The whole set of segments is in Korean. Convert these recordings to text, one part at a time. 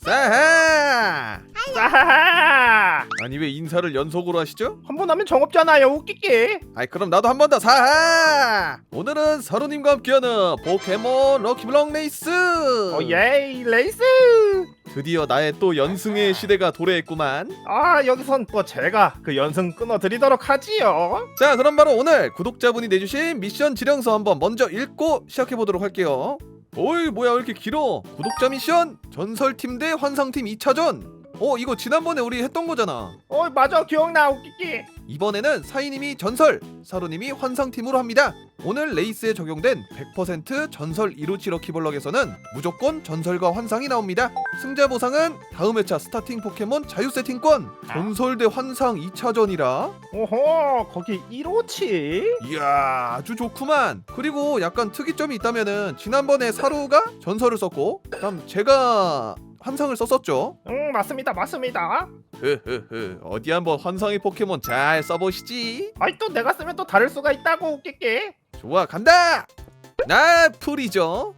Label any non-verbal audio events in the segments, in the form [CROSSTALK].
사하! 사하하 아니 왜 인사를 연속으로 하시죠? 한 번 하면 정없잖아요. 웃기게. 아이 그럼 나도 한 번 더. 사하! 오늘은 서로님과 함께하는 포켓몬 럭키블럭 레이스! 오예이 레이스! 드디어 나의 또 연승의 시대가 도래했구만. 아 여기선 또 제가 그 연승 끊어드리도록 하지요. 자 그럼 바로 오늘 구독자분이 내주신 미션 지령서 한번 먼저 읽고 시작해보도록 할게요 어이 뭐야 왜 이렇게 길어? 구독자 미션 전설팀 대 환상팀 2차전 어 이거 지난번에 우리 했던 거잖아. 어 맞아. 기억나. 웃기게 이번에는 사이님이 전설, 사루님이 환상팀으로 합니다. 오늘 레이스에 적용된 100% 전설 이로치 럭키블럭에서는 무조건 전설과 환상이 나옵니다. 승자 보상은 다음 회차 스타팅 포켓몬 자유 세팅권, 전설 대 환상 2차전이라. 오호 거기 1호치? 이야 아주 좋구만. 그리고 약간 특이점이 있다면은 지난번에 사루가 전설을 썼고 그다음 제가 환상을 썼었죠. 응 맞습니다 맞습니다. 흐흐흐 어디 한번 환상의 포켓몬 잘 써보시지. 아이 또 내가 쓰면 또 다를 수가 있다고 웃기게. 좋아 간다! 나 풀이죠.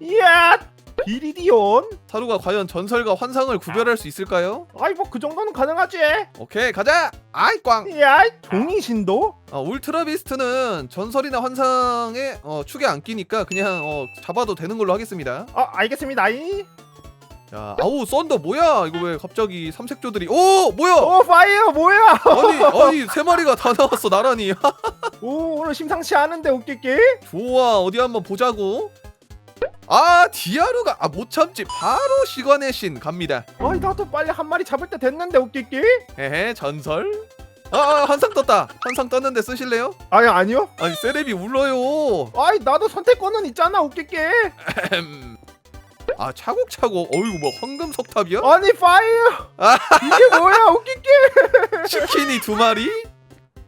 이야 비리디온. 사루가 과연 전설과 환상을 구별할 수 있을까요? 아이 뭐 그 정도는 가능하지. 오케이 가자! 아이 꽝! 이야 종이 신도? 어, 울트라 비스트는 전설이나 환상에 어, 축에 안 끼니까 그냥 어, 잡아도 되는 걸로 하겠습니다. 아 알겠습니다. 이 야 아우 썬더 뭐야? 이거 왜 갑자기 삼색조들이 오 뭐야? 오 파이어 뭐야? 아니 아니 세 마리가 다 나왔어 나란히. [LAUGHS] 오 오늘 심상치 않은데 웃기게. 좋아 어디 한번 보자고. 아 디아루가 아 못 참지. 바로 시관의 신 갑니다. 아이 나도 빨리 한 마리 잡을 때 됐는데 웃기게. 에헤 전설? 아, 아 환상 떴다. 환상 떴는데 쓰실래요? 아니 아니요. 아니 세레비 울러요. 아이 나도 선택권은 있잖아 웃기게. [LAUGHS] 아 차곡차곡. 어이구 뭐 황금 석탑이야? 아니 파이어! 아. 이게 뭐야? 웃기게! [LAUGHS] 치킨이 두 마리?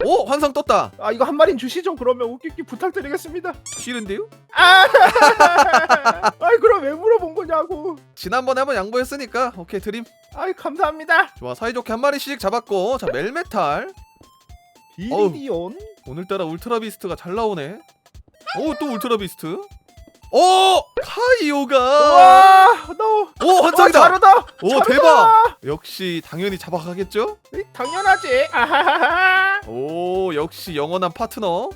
오 환상 떴다. 아 이거 한 마리는 주시죠. 그러면 웃기게 부탁드리겠습니다. 싫은데요? 아! [LAUGHS] 아이 그럼 왜 물어본 거냐고. 지난번에 한번 양보했으니까. 오케이 드림. 아이 감사합니다. 좋아 사이좋게 한 마리씩 잡았고. 자 멜메탈. 비리디온 오늘따라 울트라 비스트가 잘 나오네. 오 또 울트라 비스트 오 카이오가. 와너. 오 환상이다. 자르다. 오 자르다! 대박. 역시 당연히 잡아가겠죠? 당연하지. 아하하하. 오 역시 영원한 파트너.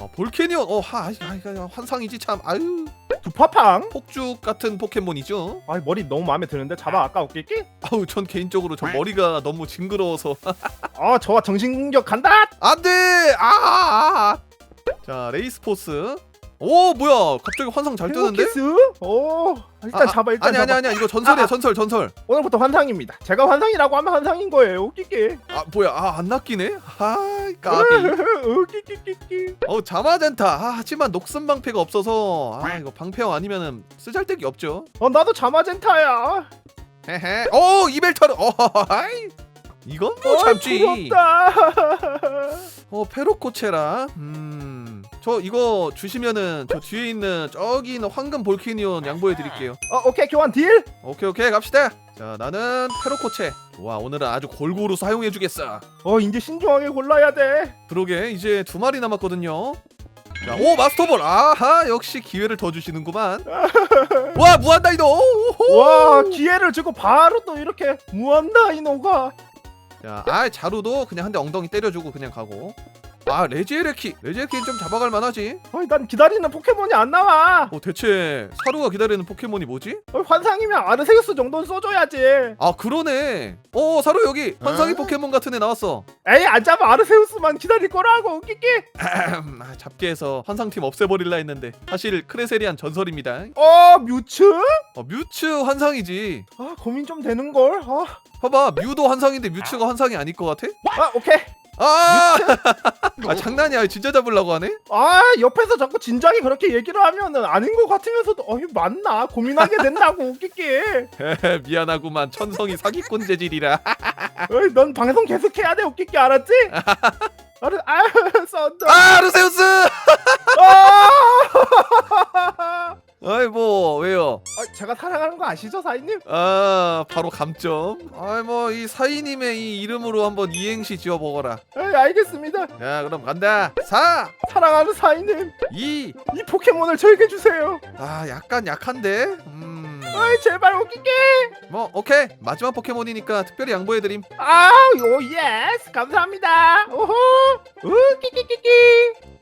아, 볼케니온. 어 하, 아, 아, 환상이지 참. 아유. 두파팡? 폭죽 같은 포켓몬이죠? 아이 머리 너무 마음에 드는데? 잡아 아까 웃기게? 아우 전 개인적으로 저 머리가 너무 징그러워서. [LAUGHS] 아 저와 정신공격 간다! 안 돼! 아, 아자 레이스포스 오 뭐야. 갑자기 환상 잘 뜨는데? 키스 오 일단 아, 잡아 일단 아니 잡아. 아니 아니야 이거 전설이야 아, 아. 전설 전설. 오늘부터 환상입니다. 제가 환상이라고 하면 환상인 거예요. 웃기게. 아 뭐야. 아안 낚이네? 아 까비. [LAUGHS] 웃기기기기. 어 자마젠타. 아, 하지만 녹슨 방패가 없어서 아 이거 방패형 아니면은 쓰잘데기 없죠. 어 나도 자마젠타야. 헤헤. 오 이벨타르. 어 하이. 이건 뭐 어이, 참지? 부럽다. [LAUGHS] 어 페로코체라. 음 저 이거 주시면은 저 뒤에 있는 저기 있는 황금 볼키니온 양보해 드릴게요. 어 오케이 교환 딜. 오케이 오케이 갑시다. 자 나는 페로코체. 와 오늘은 아주 골고루 사용해 주겠어. 어 이제 신중하게 골라야 돼. 그러게 이제 두 마리 남았거든요. 자, 오 마스터볼. 아하 역시 기회를 더 주시는구만. [LAUGHS] 와 무한다이도 오호. 와 기회를 주고 바로 또 이렇게 무한다 이노가 자, 아 자루도 그냥 한 대 엉덩이 때려주고 그냥 가고. 아 레지에레키, 레지에레키는 좀 잡아갈 만하지. 아니 난 기다리는 포켓몬이 안 나와 어 대체 사루가 기다리는 포켓몬이 뭐지? 어, 환상이면 아르세우스 정도는 써줘야지 아 그러네. 어 사루 여기 환상의 어? 포켓몬 같은 애 나왔어. 에이 안 잡아 아르세우스만 기다릴 거라고 웃기기 아, 잡게 해서 환상팀 없애버릴라 했는데 사실 크레세리안 전설입니다. 어 뮤츠? 어 뮤츠 환상이지. 아 고민 좀 되는걸 아, 봐봐 뮤도 환상인데 뮤츠가 환상이 아닐 것 같아? 아 오케이 아, 아 장난이야 진짜 잡으려고 하네? 아 옆에서 자꾸 진작에 그렇게 얘기를 하면은 아닌 것 같으면서도 어이 맞나 고민하게 된다고 웃기기 미안하구만 천성이 사기꾼 재질이라. [LAUGHS] 어이 넌 방송 계속 해야 돼 웃기기 알았지? [LAUGHS] 아르 아 썬더 아 루세우스! 아! [LAUGHS] 아이 뭐 왜요? 아, 제가 사랑하는 거 아시죠 사인님? 아 바로 감점. 아이 뭐 이 사이님의 이 이름으로 한번 이행시 지어 먹어라. 에이 알겠습니다 자 그럼 간다. 4, 사랑하는 사인님 2. 이 포켓몬을 저에게 주세요 아 약간 약한데. 음. 어이 제발 웃기게. 뭐 오케이 마지막 포켓몬이니까 특별히 양보해드림 아오 예스 감사합니다. 오호.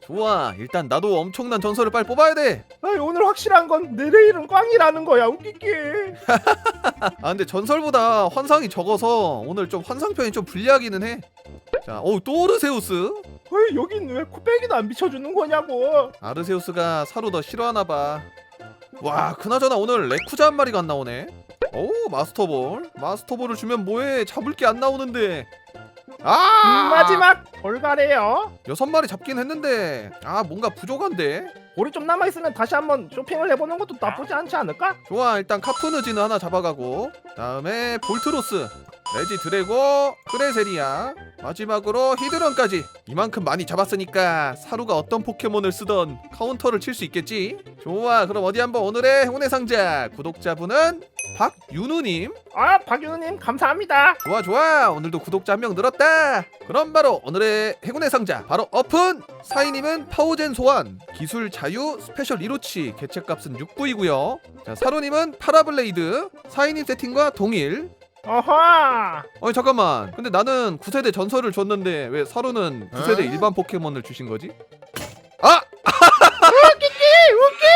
좋아 일단 나도 엄청난 전설을 빨리 뽑아야 돼. 아이, 오늘 확실한 건내 내일은 꽝이라는 거야 웃기기. [LAUGHS] 아 근데 전설보다 환상이 적어서 오늘 좀 환상편이 좀 불리하기는 해 자 어우 또 오르세우스? 어이 여긴 왜 코빼기도 안 비춰주는 거냐고. 아르세우스가 사루 더 싫어하나 봐. 와 그나저나 오늘 레쿠자 한 마리가 안 나오네. 오 마스터볼. 마스터볼을 주면 뭐해? 잡을 게 안 나오는데 아 음, 마지막 벌가래요. 여섯 마리 잡긴 했는데 아 뭔가 부족한데 우리 좀 남아 있으면 다시 한번 쇼핑을 해보는 것도 나쁘지 않지 않을까? 좋아 일단 카푸느지는 하나 잡아가고 다음에 볼트로스 레지 드래고 크레세리아 마지막으로 히드런까지. 이만큼 많이 잡았으니까 사루가 어떤 포켓몬을 쓰던 카운터를 칠 수 있겠지? 좋아 그럼 어디 한번 오늘의 행운의 상자. 구독자분은 박윤우님. 아 박윤우님 감사합니다. 좋아 좋아. 오늘도 구독자 한 명 늘었다. 그럼 바로 오늘의 행운의 상자. 바로 오픈 사이님은 파워젠 소환 기술 자유 스페셜 이로치 개체값은 6부이고요. 자 사로님은 파라블레이드 사이님 세팅과 동일 어허. 아니 잠깐만 근데 나는 9세대 전설을 줬는데 왜 사로는 9세대 일반 포켓몬을 주신 거지? 아! 웃기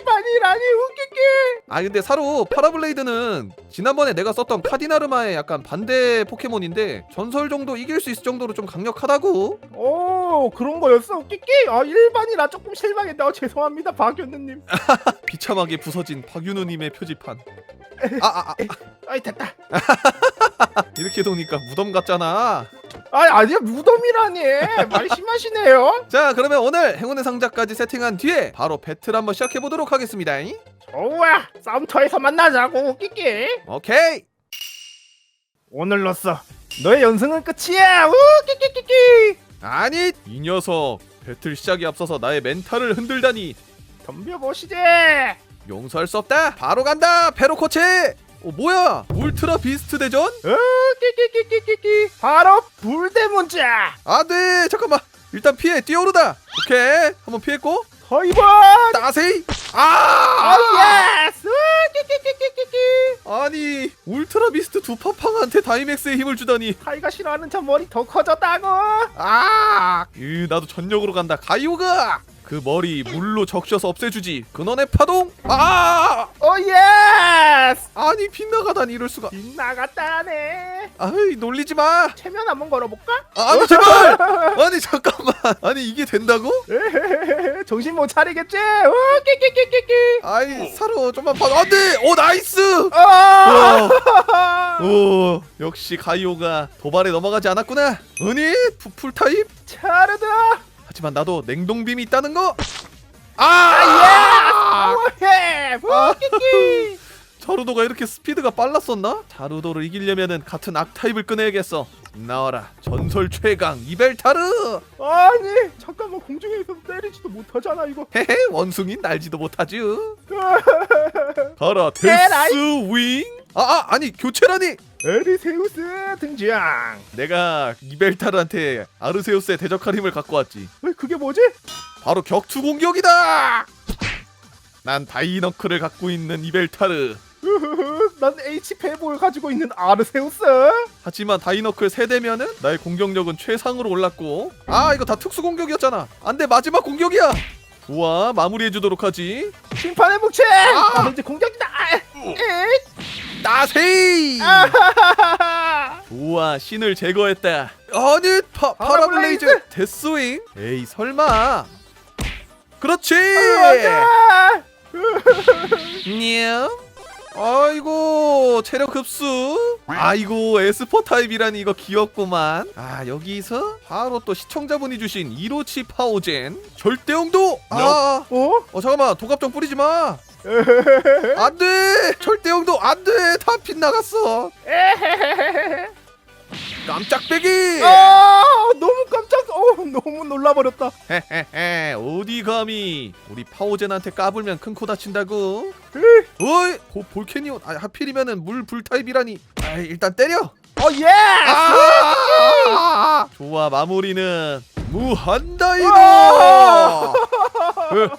일반이라니 웃기기. 아 근데 사로 파라블레이드는 지난번에 내가 썼던 카디나르마의 약간 반대 포켓몬인데 전설 정도 이길 수 있을 정도로 좀 강력하다고 오 그런 거였어 웃기기. 아 일반이라 조금 실망했다. 어, 죄송합니다 박윤우님. [LAUGHS] 비참하게 부서진 박윤우님의 표지판. 아, 아, 아, 아이 됐다. [LAUGHS] 이렇게 도니까 무덤 같잖아. 아 아니야 무덤이라니 말이 심하시네요. [LAUGHS] 자, 그러면 오늘 행운의 상자까지 세팅한 뒤에 바로 배틀 한번 시작해 보도록 하겠습니다. 좋아 싸움터에서 만나자고 웃기기. 오케이. 오늘로써 너의 연승은 끝이야. 웃기기기기. 아니, 이 녀석 배틀 시작에 앞서서 나의 멘탈을 흔들다니 덤벼보시지. 용서할 수 없다. 바로 간다. 페로코체. 어, 뭐야? 울트라 비스트 대전? 웃기기기기기. 바로 불대문자. 안 돼. 잠깐만. 일단 피해. 뛰어오르다. 오케이. 한번 피했고. 허이번. 따세이. 아 아! 예스. 웃기기기기기. 아니 울트라 비스트 두 파팡한테 다이맥스의 힘을 주다니 타이가 싫어하는 저 머리 더 커졌다고. 아 으, 나도 전력으로 간다 가이오가 그 머리 물로 적셔서 없애주지 근원의 파동 아 오 예스. 아니 빗나가다니 이럴 수가 빗나갔다네. 아이 놀리지 마 체면 한번 걸어볼까? 아니 제발 아니 잠깐만 아니 이게 된다고 에헤헤헤, [LAUGHS] 정신 못 차리겠지? 오, 끼끼끼끼끼. 아이 사로 좀만 봐 안돼 오 나이스 아! 오, 오 역시 가이오가 도발에 넘어가지 않았구나 은희 풀 타입 차르다. 하지만 나도 냉동빔이 있다는 거. 아, 아! 예. 오, 끼끼. [LAUGHS] 자루도가 이렇게 스피드가 빨랐었나? 자루도를 이기려면은 같은 악타입을 꺼내야겠어. 나와라, 전설 최강 이벨타르. 아니, 잠깐만 공중에서 때리지도 못하잖아 이거. [LAUGHS] 헤헤, 원숭이 날지도 못하죠. [LAUGHS] 가라, 에라이. 데스 윙. 아, 아, 아니 교체라니. 에리세우스 등장. 내가 이벨타르한테 아르세우스의 대적할 힘을 갖고 왔지. 왜 그게 뭐지? 바로 격투 공격이다. 난 다이너크를 갖고 있는 이벨타르. 으흐흐, 난 H 페볼 가지고 있는 아르세우스. 하지만 다이너클 세대면은 나의 공격력은 최상으로 올랐고 아 이거 다 특수 공격이었잖아 안돼 마지막 공격이야 좋아 마무리해주도록 하지 심판의 묵체. 아! 나도 이제 공격이다. 아, 에. 나세이. 좋아 [LAUGHS] 신을 제거했다. 아니 파, 파라블레이즈 파라블레이즈! 데스윙? 에이 설마. 그렇지! 아, 냠 아이고 체력 흡수. 아이고 에스퍼 타입이라니 이거 귀엽구만. 아 여기서 바로 또 시청자분이 주신 이로치 파오젠 절대용도! 아, 어? 어 잠깐만 도갑정 뿌리지 마. 안돼! 절대용도 안돼! 다 빗나갔어. 에헤헤헤헤. 깜짝 빼기! 아 너무 깜짝 어 너무 놀라버렸다. 헤헤헤 어디 감히? 우리 파오젠한테 까불면 큰 코 다친다고? 으, 어이 고 볼케니온 아 하필이면은 물 불타입이라니. 아 일단 때려! 어 예! 아! 좋아 마무리는 무한다이노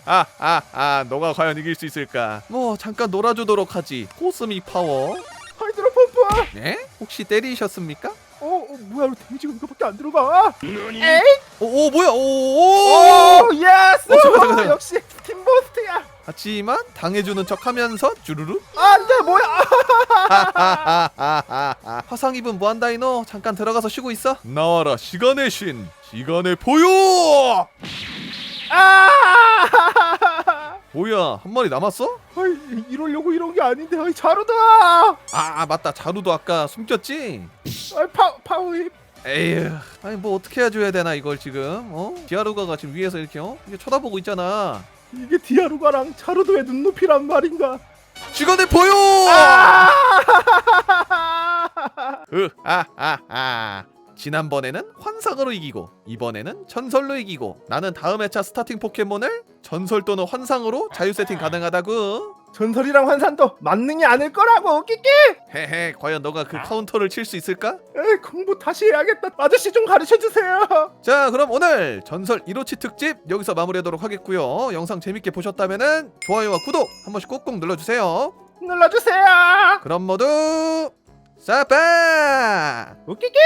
아! 아 아 아 너가 과연 이길 수 있을까? 뭐 잠깐 놀아주도록 하지. 코스믹 파워. 하이드로 펌프. 네? 혹시 때리셨습니까? 어, 어 뭐야 우리 데미지가 이거밖에 안 들어가. 에이. 오, 오 뭐야? 오, 오. 오 예스. 어, 잠깐, 잠깐, 잠깐. 역시 팀보스트야. 하지만 당해주는 척하면서 주르르. 안돼 뭐야. 하하하하하. [LAUGHS] 화상 입은 무한다이너 잠깐 들어가서 쉬고 있어. 나와라 시간의 신, 시간의 포효. 아. 뭐야 한 마리 남았어? 아이, 이러려고 이런 게 아닌데 아이, 자루다. 아, 아 맞다 자루도 아까 숨겼지. 파 파워힙. 에휴 아니 뭐 어떻게 해줘야 되나 이걸 지금 어? 디아루가가 지금 위에서 이렇게 어? 이게 쳐다보고 있잖아. 이게 디아루가랑 자루도의 눈높이란 말인가? 시간의 포효. 아! 으하하하 지난번에는 환상으로 이기고 이번에는 전설로 이기고 나는 다음 회차 스타팅 포켓몬을 전설 또는 환상으로 자유 세팅 가능하다고 전설이랑 환산도 만능이 아닐 거라고 끼끼. 헤헤 과연 너가 그 카운터를 칠 수 있을까? 에이, 공부 다시 해야겠다. 아저씨 좀 가르쳐 주세요. 자 그럼 오늘 전설 1호치 특집 여기서 마무리하도록 하겠고요 영상 재밌게 보셨다면 좋아요와 구독 한 번씩 꼭꼭 눌러주세요 눌러주세요. 그럼 모두 싸빠 웃기기.